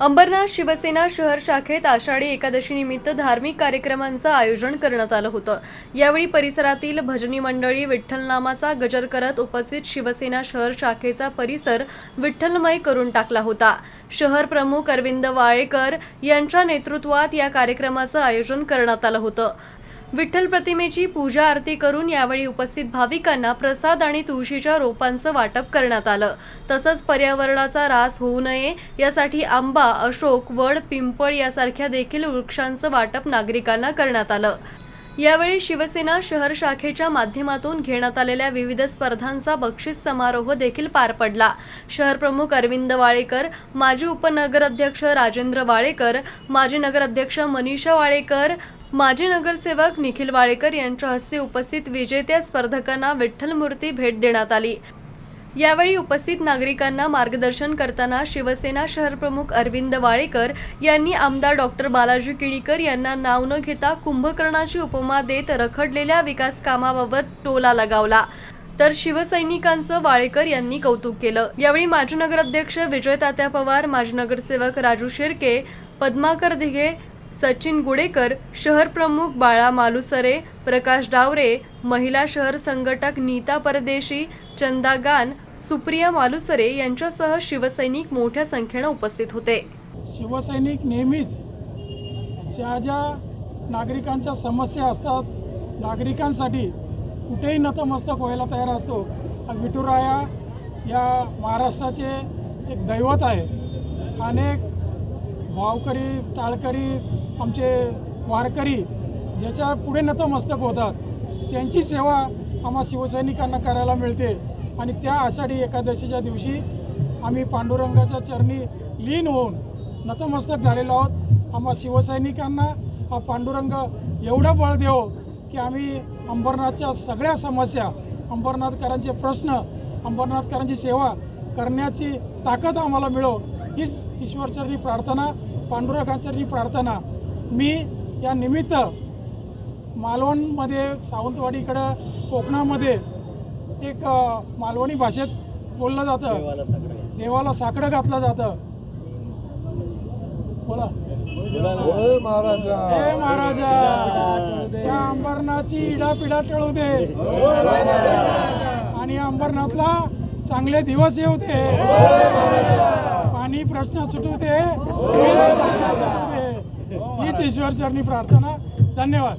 अंबरनाथ शिवसेना शहर शाखेत आषाढी एकादशीनिमित्त धार्मिक कार्यक्रमांचं आयोजन करण्यात आलं होतं. यावेळी परिसरातील भजनी मंडळी विठ्ठलनामाचा गजर करत उपस्थित शिवसेना शहर शाखेचा परिसर विठ्ठलमय करून टाकला होता. शहर प्रमुख अरविंद वाळेकर यांच्या नेतृत्वात या कार्यक्रमाचं आयोजन करण्यात आलं होतं. विठ्ठल प्रतिमेची पूजा आरती करून यावेळी उपस्थित भाविकांना प्रसाद आणि तुळशीच्या रोपांचं वाटप करण्यात आलं. तसंच पर्यावरणाचा ऱ्हास होऊ नये यासाठी आंबा अशोक वड पिंपळ यासारख्या देखील वृक्षांचं वाटप नागरिकांना करण्यात आलं. यावेळी शिवसेना शहर शाखेच्या माध्यमातून घेण्यात आलेल्या विविध स्पर्धांचा बक्षीस समारोह देखील पार पडला. शहर प्रमुख अरविंद वाळेकर माजी उपनगराध्यक्ष राजेंद्र वाळेकर माजी नगराध्यक्ष मनीषा वाळेकर माजी नगरसेवक निखिल वाळेकर यांच्या हस्ते उपस्थित विजेत्या स्पर्धकांना विठ्ठल मूर्ती भेट देण्यात आली. यावेळी उपस्थित नागरिकांना मार्गदर्शन करताना शिवसेना शहरप्रमुख अरविंद वाळेकर यांनी आमदार डॉक्टर बालाजी किणीकर यांना नाव न घेता कुंभकर्णाची उपमा देत रखडलेल्या विकास कामाबाबत टोला लगावला. तर शिवसैनिकांचं वाळेकर यांनी कौतुक केलं. यावेळी माजी नगराध्यक्ष विजय तात्या पवार माजी नगरसेवक राजू शिर्के पद्माकर दिघे सचिन गुडेकर शहर प्रमुख बाळा मालुसरे प्रकाश डावरे महिला शहर संघटक नीता परदेशी चंदा गान सुप्रिया मालुसरे यांच्यासह शिवसैनिक मोठ्या संख्येनं उपस्थित होते. शिवसैनिक नेहमीच ज्या ज्या नागरिकांच्या समस्या असतात नागरिकांसाठी कुठेही नतमस्तक व्हायला तयार असतो. विठुराया या महाराष्ट्राचे एक दैवत आहे. अनेक भावकरी टाळकरी आमचे वारकरी ज्याच्या पुढे नतमस्तक होतात त्यांची सेवा आम्हा शिवसैनिकांना करायला मिळते. आणि त्या आषाढी एकादशीच्या दिवशी आम्ही पांडुरंगाच्या चरणी लीन होऊन नतमस्तक झालेलो आहोत. आम्हा शिवसैनिकांना हा पांडुरंग एवढं बळ देव की आम्ही अंबरनाथच्या सगळ्या समस्या अंबरनाथकरांचे प्रश्न अंबरनाथकरांची सेवा करण्याची ताकद आम्हाला मिळो हीच ईश्वरचरणी प्रार्थना पांडुरंगाचरणी प्रार्थना. मी या निमित्त मालवणमध्ये सावंतवाडीकडं कोकणामध्ये एक मालवणी भाषेत बोललं जातं. देवाला साकडं घातलं जातं. बोला. महाराजा हे महाराजा. त्या अंबरनाथची इडापिडा टळू दे. आणि अंबरनाथला चांगले दिवस येऊ दे. पाणी प्रश्न सुटू दे. हीच ईश्वरचरणी प्रार्थना. धन्यवाद.